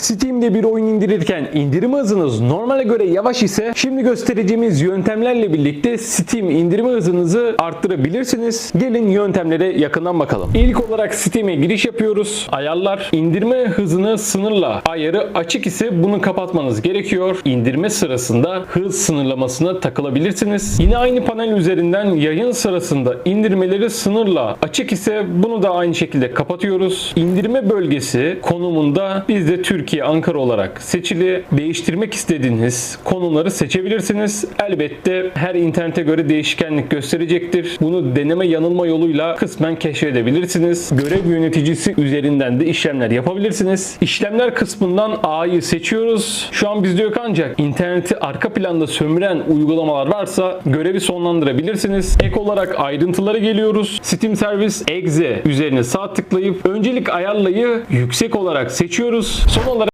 Steam'de bir oyun indirirken indirme hızınız normale göre yavaş ise şimdi göstereceğimiz yöntemlerle birlikte Steam indirme hızınızı arttırabilirsiniz. Gelin yöntemlere yakından bakalım. İlk olarak Steam'e giriş yapıyoruz. Ayarlar. indirme hızını sınırla. Ayarı açık ise bunu kapatmanız gerekiyor. İndirme sırasında hız sınırlamasına takılabilirsiniz. Yine aynı panel üzerinden yayın sırasında indirmeleri sınırla. Açık ise bunu da aynı şekilde kapatıyoruz. İndirme bölgesi konumunda bizde Türkiye, Ankara olarak seçili. Değiştirmek istediğiniz konumları seçebilirsiniz. Elbette her internete göre değişkenlik gösterecektir. Bunu deneme yanılma yoluyla kısmen keşfedebilirsiniz. Görev yöneticisi üzerinden de işlemler yapabilirsiniz. İşlemler kısmından A'yı seçiyoruz. Şu an bizde yok ancak interneti arka planda sömüren uygulamalar varsa görevi sonlandırabilirsiniz. Ek olarak ayrıntılara geliyoruz. Steam Service Exe üzerine sağ tıklayıp öncelik ayarlayı yüksek olarak seçiyoruz. Son